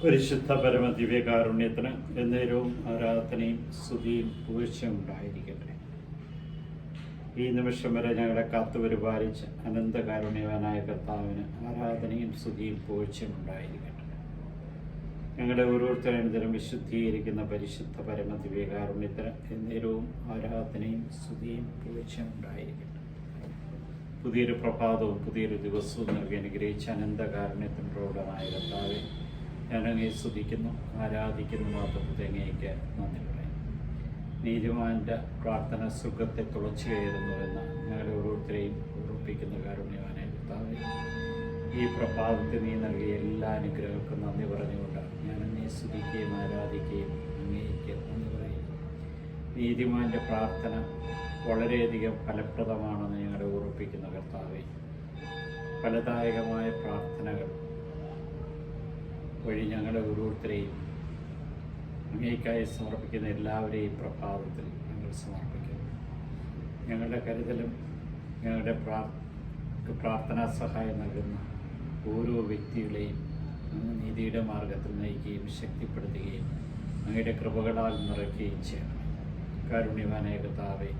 പരിശുദ്ധ പരമ ദിവ്യകാരുണ്യത്തിന് എന്നേരവും ആരാധനയും സ്തുതിയും പൂഴ്ചയും ഉണ്ടായിരിക്കട്ടെ. ഈ നിമിഷം വരെ ഞങ്ങളെ കാത്തുപരിപാലിച്ച് അനന്തകാരുണ്യവാനായ കർത്താവിന് ആരാധനയും സ്തുതിയും പൂഴ്ചയും ഉണ്ടായിരിക്കട്ടെ. ഞങ്ങളുടെ ഓരോരുത്തരും തരം വിശുദ്ധീകരിക്കുന്ന പരിശുദ്ധ പരമ ദിവ്യകാരുണ്യത്തിന് എന്നേരവും ആരാധനയും സ്തുതിയും പൂഴ്ചയും ഉണ്ടായിരിക്കട്ടെ. പുതിയൊരു പ്രഭാതവും പുതിയൊരു ദിവസവും നൽകി അനുഗ്രഹിച്ച അനന്തകാരുണ്യത്തിനോടമായ കർത്താവെ അങ്ങേ സ്തുതിക്കുന്നു ആരാധിക്കുന്നു മാത്രത്തെ അങ്ങേക്ക് നന്ദി പറയും. നീതിമാന്റെ പ്രാർത്ഥന സുഖത്തെ തുളച്ചു കയറുന്നുവെന്ന് ഞങ്ങളെ ഓരോരുത്തരെയും ഉറപ്പിക്കുന്ന കാരുണ്യവാനെ ഈ പ്രഭാതത്തിൽ നീ നൽകിയ എല്ലാ അനുഗ്രഹങ്ങൾക്കും നന്ദി പറഞ്ഞുകൊണ്ട് ഞാൻ അങ്ങേ സ്തുതിക്കുകയും ആരാധിക്കുകയും അങ്ങേക്ക് നന്ദി പറയും. നീതിമാന്റെ പ്രാർത്ഥന വളരെയധികം ഫലപ്രദമാണെന്ന് ഞങ്ങളെ ഉറപ്പിക്കുന്ന കർത്താവെ. ഫലദായകമായ പ്രാർത്ഥനകൾ വഴി ഞങ്ങളുടെ ഓരോരുത്തരെയും അങ്ങേക്കായി സമർപ്പിക്കുന്ന എല്ലാവരെയും പ്രഭാതത്തിൽ ഞങ്ങൾ സമർപ്പിക്കുന്നു. ഞങ്ങളുടെ കരുതലും ഞങ്ങളുടെ പ്രാർ പ്രാർത്ഥനാ സഹായം നൽകുന്ന ഓരോ വ്യക്തികളെയും അങ്ങ് നീതിയുടെ മാർഗത്തിൽ നയിക്കുകയും ശക്തിപ്പെടുത്തുകയും അങ്ങയുടെ കൃപകളാൽ നിറയ്ക്കുകയും ചെയ്യണം. കാരുണ്യവാനായ കർത്താവെ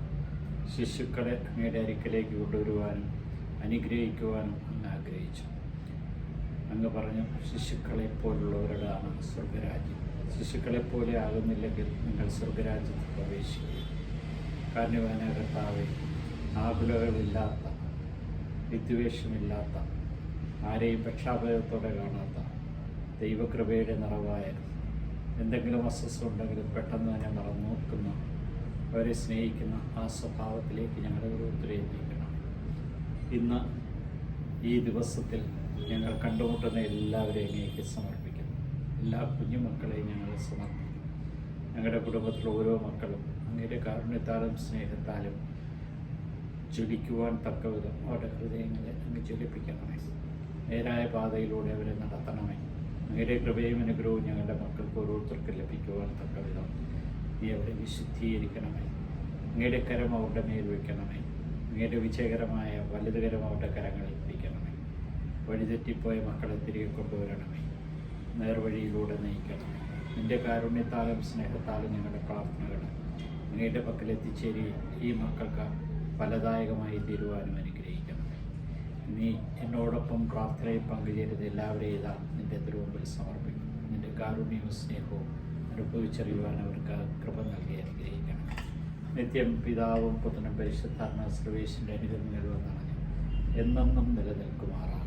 ശിശുക്കളെ അങ്ങയുടെ അരിക്കലേക്ക് കൊണ്ടുവരുവാനും അനുഗ്രഹിക്കുവാനും അങ്ങ് ആഗ്രഹിച്ചു. അങ്ങ് പറഞ്ഞു ശിശുക്കളെ പോലുള്ളവരുടെയാണ് സ്വർഗരാജ്യം. ശിശുക്കളെ പോലെ ആകുന്നില്ലെങ്കിൽ നിങ്ങൾ സ്വർഗരാജ്യത്ത് പ്രവേശിക്കും. കാരണവാന കർത്താവെ ആകുലകളില്ലാത്ത വിദ്വേഷമില്ലാത്ത ആരെയും പക്ഷാഭേദത്തോടെ കാണാത്ത ദൈവകൃപയുടെ നിറവായ എന്തെങ്കിലും അസ്വസ്ഥമുണ്ടെങ്കിലും പെട്ടെന്ന് തന്നെ മറന്നോക്കുന്ന അവരെ സ്നേഹിക്കുന്ന ആ സ്വഭാവത്തിലേക്ക് ഞങ്ങളുടെ ഓരോരുത്തരെയും നീക്കണം. ഇന്ന് ഈ ദിവസത്തിൽ ഞങ്ങൾ കണ്ടുമുട്ടുന്ന എല്ലാവരെയും അങ്ങേക്ക് സമർപ്പിക്കുന്നു. എല്ലാ കുഞ്ഞുമക്കളെയും ഞങ്ങൾ സമർപ്പിക്കുന്നു. ഞങ്ങളുടെ കുടുംബത്തിലെ ഓരോ മക്കളും അങ്ങയുടെ കാരുണ്യത്താലും സ്നേഹത്താലും ജ്വലിക്കുവാൻ തക്കവിധം അവരുടെ ഹൃദയങ്ങളെ അങ്ങ് ജ്വലിപ്പിക്കണമേ. നേരായ പാതയിലൂടെ അവരെ നടത്തണമേ. അങ്ങയുടെ കൃപയും അനുഗ്രഹവും ഞങ്ങളുടെ മക്കൾക്ക് ഓരോരുത്തർക്ക് ലഭിക്കുവാൻ തക്ക വിധം നീ അവരെ വിശുദ്ധീകരിക്കണമേ. അങ്ങയുടെ കരം അവരുടെ മേൽ വയ്ക്കണമേ. അങ്ങയുടെ വിജയകരമായ വലുതുകരം അവരുടെ കരങ്ങളിൽ വഴിതെറ്റിപ്പോയ മക്കളെ തിരികെ കൊണ്ടുവരണമേ. നേർവഴിയിലൂടെ നയിക്കണം. നിന്റെ കാരുണ്യത്താലും സ്നേഹത്താലും ഞങ്ങളുടെ പ്രാർത്ഥനകൾ അങ്ങയുടെ പക്കലെത്തിച്ചേരി ഈ മക്കൾക്ക് ഫലദായകമായി തീരുവാനും അനുഗ്രഹിക്കണം. നീ എന്നോടൊപ്പം പ്രാർത്ഥനയിൽ പങ്കുചേരുന്ന എല്ലാവരെയും ഇതാ നിന്റെ തിരുവമ്പിൽ സമർപ്പിക്കും. നിന്റെ കാരുണ്യവും സ്നേഹവും അനുഭവിച്ചറിയുവാൻ അവർക്ക് കൃപ നൽകി അനുഗ്രഹിക്കണം. നിത്യം പിതാവും പുത്രനും പരിശുദ്ധാത്മ സർവേശിന്റെ അനുഗ്രഹങ്ങളുമെന്നാണ് എന്നെന്നും നിലനിൽക്കുമാറാകട്ടെ.